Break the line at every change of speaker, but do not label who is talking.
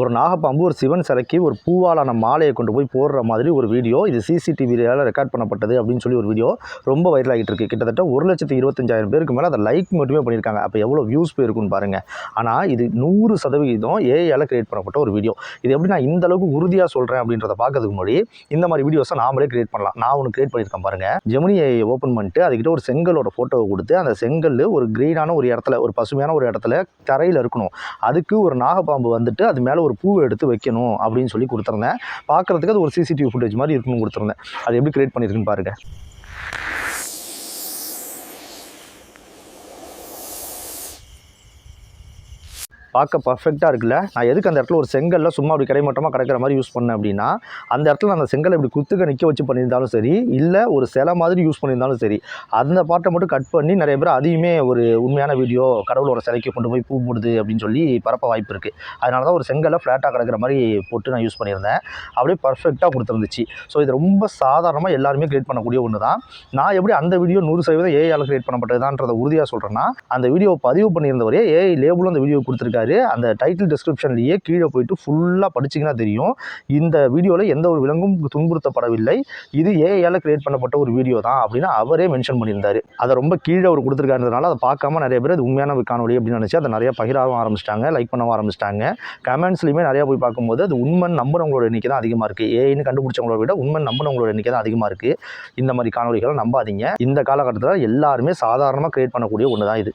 ஒரு நாகப்பாம்பு ஒரு சிவன் சிலைக்கு ஒரு பூவாலான மாலையை கொண்டு போய் போடுற மாதிரி ஒரு வீடியோ. இது சிசிடிவியால் ரெக்கார்ட் பண்ணப்பட்டது அப்படின்னு சொல்லி ஒரு வீடியோ ரொம்ப வைரல் ஆகிட்டு இருக்கு. கிட்டத்தட்ட ஒரு லட்சத்து இருபத்தஞ்சாயிரம் பேருக்கு மேலே அதை லைக் மட்டுமே பண்ணியிருக்காங்க. அப்போ எவ்வளோ வியூஸ் போயிருக்குன்னு பாருங்கள் ஆனால் இது நூறு சதவீதம் ஏஐயால் கிரியேட் பண்ணப்பட்ட ஒரு வீடியோ. இது எப்படி நான் இந்த அளவுக்கு உறுதியாக சொல்கிறேன் அப்படின்றத பார்க்கறதுக்கு முன்னாடி இந்த மாதிரி வீடியோஸை நாமளே கிரியேட் பண்ணலாம். நான் ஒன்று கிரியேட் பண்ணியிருக்கேன் பாருங்கள் ஜெமினி ஏஐ ஓப்பன் பண்ணிட்டு அதுக்கிட்ட ஒரு செங்கலோட ஃபோட்டோவை கொடுத்து அந்த செங்கல் ஒரு க்ரீனான ஒரு இடத்துல ஒரு பசுமையான ஒரு இடத்துல தரையில் இருக்கணும். அதுக்கு ஒரு நாகப்பாம்பு வந்துட்டு அது மேலே ஒரு பூவை எடுத்து வைக்கணும் அப்படின்னு சொல்லி கொடுத்துருந்தேன். பார்க்குறதுக்கு அது ஒரு சிசிடிவி ஃபுட்டேஜ் மாதிரி இருக்குன்னு கொடுத்துருந்தேன். அது எப்படி கிரியேட் பண்ணியிருக்குன்னு பாருங்கள் பார்க்க பர்ஃபெக்டாக இருக்குல்ல? நான் எதுக்கு அந்த இடத்துல ஒரு செங்கல்ல சும்மா அப்படி கிடைமட்டமாக கிடக்கிற மாதிரி யூஸ் பண்ணேன் அப்படின்னா அந்த இடத்துல நான் அந்த செங்கல் இப்படி குத்துக்க நிற்க வச்சு பண்ணியிருந்தாலும் சரி இல்லை ஒரு சிலை மாதிரி யூஸ் பண்ணியிருந்தாலும் சரி அந்த பாட்டை மட்டும் கட் பண்ணி நிறைய பேர் அதையுமே ஒரு உண்மையான வீடியோ கடவுளோட சிலைக்கு கொண்டு போய் பூ போடுது அப்படின்னு சொல்லி பரப்ப வாய்ப்பு இருக்குது அதனால தான் ஒரு செங்கலை ஃப்ளாட்டாக கிடக்கிற மாதிரி போட்டு நான் யூஸ் பண்ணியிருந்தேன். அப்படியே பர்ஃபெக்டாக கொடுத்துருந்துச்சு. ஸோ இது ரொம்ப சாதாரணமாக எல்லாருமே கிரியேட் பண்ணக்கூடிய ஒன்று தான் நான் எப்படி அந்த வீடியோ நூறு சதவீதம் ஏஐயால் கிரியேட் பண்ணப்பட்டதுதான்றதை உறுதியாக சொல்கிறேன்னா அந்த வீடியோ பதிவு பண்ணியிருந்தவரே ஏஐ லேபிளும் அந்த வீடியோ கொடுத்துருக்காரு. அந்த டைட்டில் டிஸ்கிரிப்ஷன்லேயே கீழே போயிட்டு ஃபுல்லாக படிச்சிங்கன்னா தெரியும். இந்த வீடியோவில் எந்த ஒரு விலங்கும் துன்புறுத்தப்படவில்லை. இது ஏஐயால் கிரியேட் பண்ணப்பட்ட ஒரு வீடியோ தான் அப்படின்னு அவரே மென்ஷன் பண்ணியிருந்தாரு. அதை ரொம்ப கீழே அவர் கொடுத்துருக்காருனால அதை பார்க்காம நிறைய பேர் அது உண்மையான காணொலி அப்படின்னு நினச்சி அதை நிறைய பகிராகவும் ஆரம்பிச்சிட்டாங்க லைக் பண்ணவும் ஆரம்பிச்சிட்டாங்க. கமெண்ட்ஸ்லையுமே நிறையா போய் பார்க்கும்போது அது உண்மை நம்புறவங்களோட எண்ணிக்கை தான் அதிகமாக இருக்குது ஏஐன்னு கண்டுபிடிச்சவங்களோட விட உண்மை நம்புறவங்களோட எண்ணிக்கை தான் அதிகமாக இருக்குது இந்த மாதிரி காணொலிகளை நம்பாதீங்க. இந்த காலகட்டத்தில் எல்லாருமே சாதாரணமாக கிரியேட் பண்ணக்கூடிய ஒன்று தான் இது.